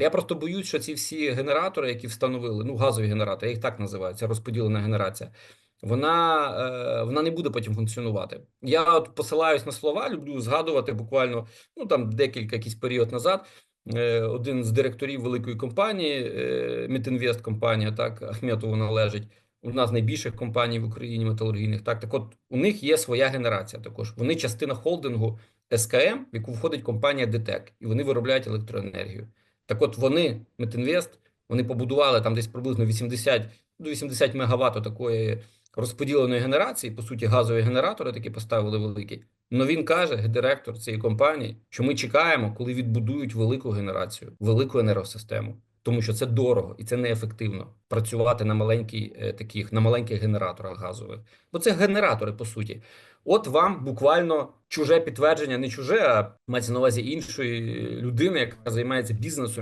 Я просто боюсь, що ці всі генератори, які встановили, ну газові генератори, я їх так називаю, це розподілена генерація. Вона, е, вона не буде потім функціонувати. Я от посилаюсь на слова, люблю згадувати буквально ну там декілька якийсь період назад. е, Один з директорів великої компанії, е, Мітінвест компанія, так Ахметову належить. Одна з найбільших компаній в Україні металургійних. Так, так, от у них є своя генерація. Також вони частина холдингу СКМ, в яку входить компанія ДТЕК, і вони виробляють електроенергію. Так, от вони, Метинвест, вони побудували там десь приблизно 80 до 80 мегаватт такої розподіленої генерації, по суті, газові генератори такі поставили великі. Но він каже, директор цієї компанії, що ми чекаємо, коли відбудують велику генерацію, велику енергосистему, тому що це дорого і це неефективно працювати на маленькій е, таких на маленьких генераторах газових. Бо це генератори, по суті. От вам буквально чуже підтвердження, не чуже, а мається на увазі іншої людини, яка займається бізнесом.